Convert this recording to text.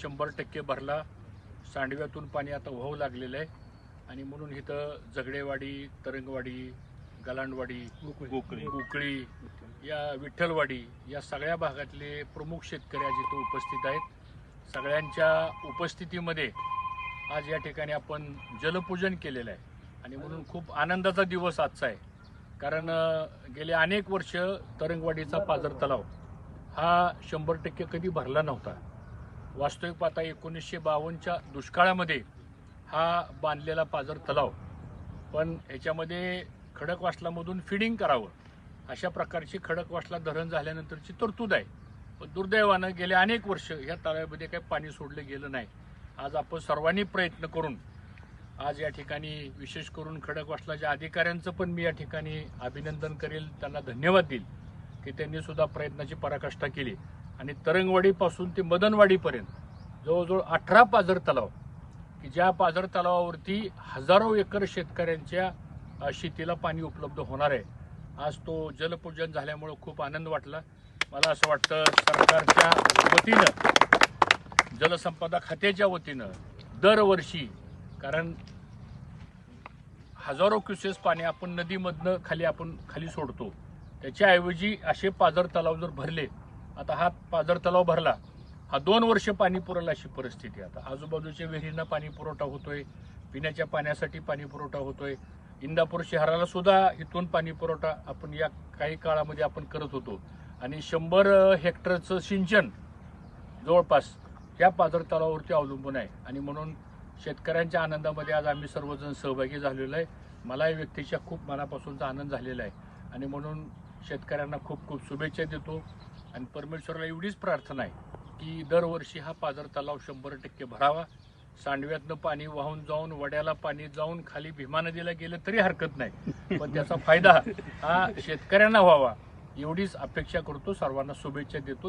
शंभर टक्के भरला. सांडव्यातून पाणी आता वाहू लागलेलं आहे. आणि म्हणून इथं जगडेवाडी तरंगवाडी गलांडवाडी गोकळी. गोकळी या विठ्ठलवाडी या सगळ्या भागातले प्रमुख शेतकरी आज इथं उपस्थित आहेत. सगळ्यांच्या उपस्थितीमध्ये आज या ठिकाणी आपण जलपूजन केलेलं आहे. आणि म्हणून खूप आनंदाचा दिवस आजचा आहे. कारण गेले अनेक वर्ष तरंगवाडीचा पाझर तलाव हा शंभर टक्के कधी भरला नव्हता. वास्तविक पाहता एकोणीसशे बावन्नच्या दुष्काळामध्ये हा बांधलेला पाझर तलाव पण ह्याच्यामध्ये खडकवासलामधून फिडिंग करावं. अशा प्रकारची खडकवासला धरण झाल्यानंतरची तरतूद आहे. पण दुर्दैवानं गेले अनेक वर्ष या तलावामध्ये काही पाणी सोडलं गेलं नाही. आज आपण सर्वांनी प्रयत्न करून आज या ठिकाणी विशेष करून खडकवासलाच्या अधिकाऱ्यांचं पण मी या ठिकाणी अभिनंदन करेल. त्यांना धन्यवाद देईल की त्यांनी सुद्धा प्रयत्नाची पराकाष्ठा केली. आणि तरंगवाडीपासून ते मदनवाडीपर्यंत जवळजवळ अठरा पाझर तलाव की ज्या पाझर तलावावरती हजारो एकर शेतकऱ्यांच्या शेतीला पाणी उपलब्ध होणार आहे. आज तो जलपूजन झाल्यामुळं खूप आनंद वाटला. मला असं वाटतं सरकारच्या वतीनं जलसंपदा खात्याच्या वतीनं दरवर्षी कारण हजारो क्युसेस पाणी आपण नदीमधनं खाली आपण खाली सोडतो. त्याच्याऐवजी असे पाझर तलाव जर भरले आता हा पाझर तलाव भरला हा दोन वर्ष पाणी पुरेल अशी परिस्थिती आता आजूबाजूच्या विहिरींना पाणी पुरवठा होतोय पिण्याच्या पाण्यासाठी पाणी पुरवठा होतोय. इंदापूर शहराला सुद्धा इथून पाणी पुरवठा आपण या काही काळामध्ये आपण करत होतो. आणि शंभर हेक्टरचं सिंचन जवळपास या पाझर तलावावरती अवलंबून आहे. आणि म्हणून शेतकऱ्यांच्या आनंदामध्ये आज आम्ही सर्वजण सहभागी झालेलो आहे. मला या व्यक्तीच्या खूप मनापासूनचा आनंद झालेला आहे. आणि म्हणून शेतकऱ्यांना खूप खूप शुभेच्छा देतो. आणि परमेश्वराला एवढीच प्रार्थना आहे की दरवर्षी हा पाझर तलाव शंभर टक्के भरावा. सांडव्यातनं पाणी वाहून जाऊन वड्याला पाणी जाऊन खाली भीमा नदीला गेलं तरी हरकत नाही. पण त्याचा फायदा हा शेतकऱ्यांना व्हावा एवढीच अपेक्षा करतो. सर्वांना शुभेच्छा देतो.